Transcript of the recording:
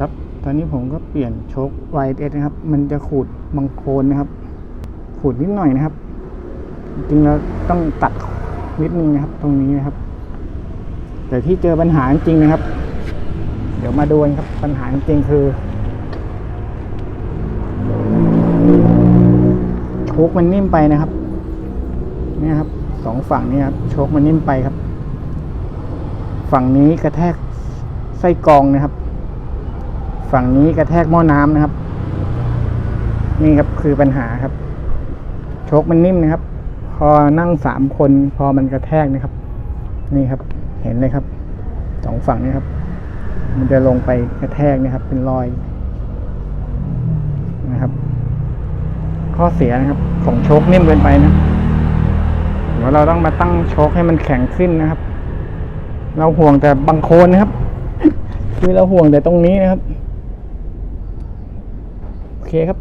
ครับ ตอนนี้ผมก็เปลี่ยนโชค YS นะครับ มันจะขูดบางโคลนนะครับ ขูดนิดหน่อยนะครับ จริงแล้วต้องตัดนิดนึงนะครับ ตรงนี้นะครับ แต่ที่เจอปัญหาจริงนะครับ เดี๋ยวมาดูกันครับ ปัญหาจริงคือโชคมันนิ่มไปนะครับนี่ครับสองฝั่งนี้ครับโชคมันนิ่มไปครับ ฝั่งนี้กระแทกไส้กรองนะครับ ฝั่งนี้กระแทกหม้อน้ำนะครับ นี่ครับคือปัญหาครับ โชคมันนิ่มนะครับ พอนั่งสามคนพอมันกระแทกนะครับ นี่ครับ เห็นเลยครับสองฝั่งนี้ครับ มันจะลงไปกระแทกนะครับ เป็นรอยนะครับ ข้อเสียนะครับ ของโชคนิ่มเกินไปนะเดี๋ยวเราต้องมาตั้งโชคให้มันแข็งขึ้นนะครับ เราห่วงแต่บางโคนนะครับ คือเราห่วงแต่ตรงนี้นะครับ เคครับ